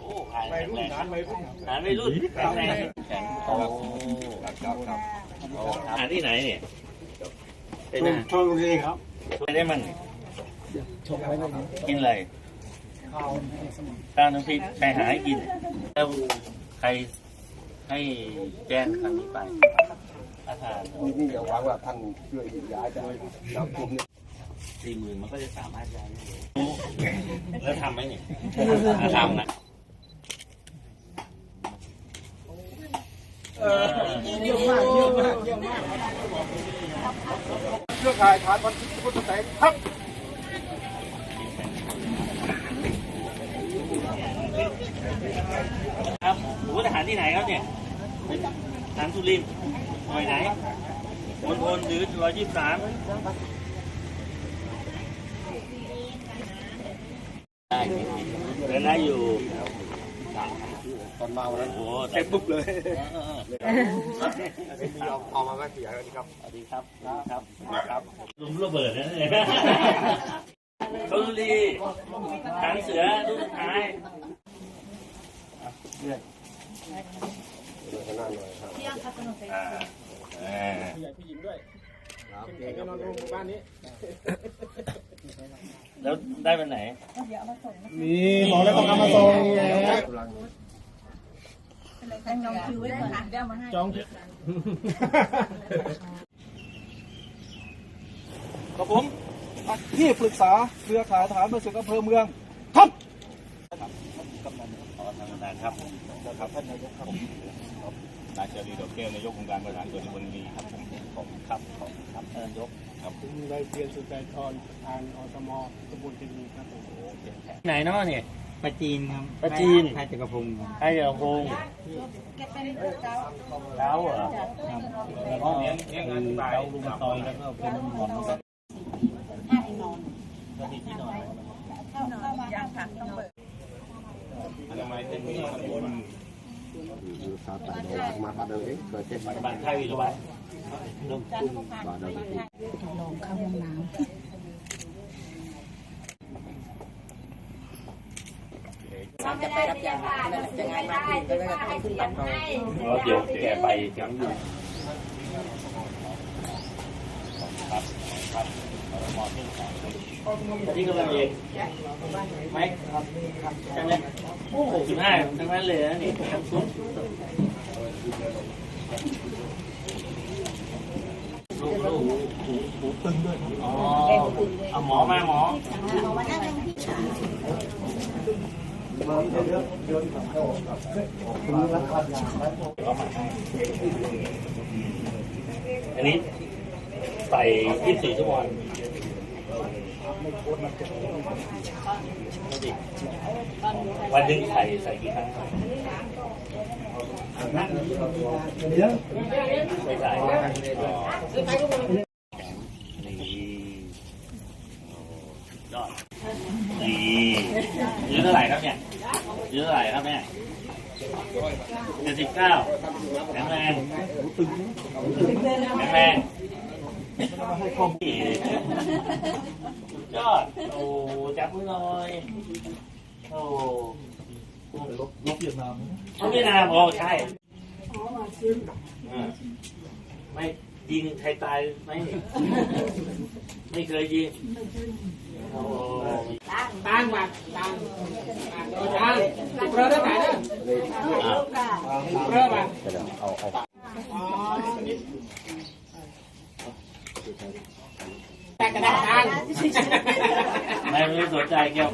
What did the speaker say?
โอ้ขายแข็งแรงงานไม่รุ่นงานไม่รุ่นแข็งแรงแข็งโอ้หาที่ไหนเนี่ยเป็นไงชลบุรีครับไปได้มั่งกินอะไรข้าวน้ำพริกใครหาให้กินแล้วใครให้แจ้งครั้งนี้ไปอาหารนี่นี่อย่าหวังว่าท่านช่วยย้ายได้แล้วมเนี่ย สี่หมื่นมันก็จะสามารถย้ายได้แล้วทำไหมเนี่ยทำนะเยี่ยมมากเยี่ยมมากเยี่ยมมากเครือข่ายฐานพันธุ์พุทธไสยครับครับหมูทหารที่ไหนครับเนี่ยทหารสุรินทร์หน่วยไหนมณฑลหรือร้อยยี่สิบสามได้ เดินได้อยู่ตอนมาวันนั้นโอ้เสร็จปุ๊บเลยเออเออเอาเอามาไม่เสียแล้วครับสวัสดีครับครับครับลุมระเบิดนะเนี่ยชลบุรีทางเสือรุ่นสุดท้ายขนาดหน่อยครับอ่าอ่าผู้ใหญ่ผู้หญิงด้วยเป็นแขกนอนโรงบ้านนี้ แล้วได้วันไหนมีบอกแล้วต้องเอามาส่งแล้วตั้งยองคิวไว้ก่อนเดี๋ยวเอามาให้จองครับผมที่ปรึกษาเครือข่ายทหารเมืองศึกอำเภอเมืองครับขอทางกำนันครับครับท่านนายกครับ นายเจรีดอกแก้วนายกองค์การบริหารส่วนตำบลมีครับผมขอบคุณครับขอบคุณครับท่านนายกครับนายเพียรสุใจทรประธานอสมตำบลทีวีครับผมไหนเนาะเนี่ยปลาจีนครับปลาจีนไทยจักรพงศ์ครับใครเดี๋ยวพงแกเป็นเจ้าแล้วเหรอแล้วก็เลี้ยงเลี้ยงเราลุงตอยแล้วก็เป็นหมอนห้าที่นอนก็ที่ที่นอนเข้าเข้ามายังค่ะต้องเปิดสาตัดมาตัดเลยเกิดเจ็บปัจจุบันไทยวิโรบา ลบาดเลยลองเข้าห้องน้ำไม่ได้เตรียาผ้าจะไงมาได้จะผ้าให้เตรียมให้เดี๋ยวแกไปจังอยู่ครับครับ หมอที่สามที่กำลังเองไหมครับใช่ไหมโอ้หกสิบห้าทั้งนั้นเลยนะนี่ทั้งชุดลูกลูกหูหูตึงด้วยอ๋อเอาหมอมาหมอหมานั่งยังพี่ก็มาให้อันนี้ใส่24ชั่วโมง วันหนึ่งใส่ใส่กี่ครั้งไม่ใส่นี่ยอดนี่ยืนเท่าไหร่ครับเนี่ยยืนเท่าไหร่ครับเนี่ยเจ็ดสิบเก้าแข็งแรงแข็งแรง ยอด โอ้จับมือหน่อย โอ้ลบลบเวียดนามลบเวียดนามโอ้ใช่อ่าไม่ยิงใครตายไหมไม่เคยยิงโอ้ตั้งมาตั้งตั้งเริ่มได้ไหมนะอะเริ่มมาเอาเอา แต่กระดาษตังไม่ไม่สนใจเกี่ยว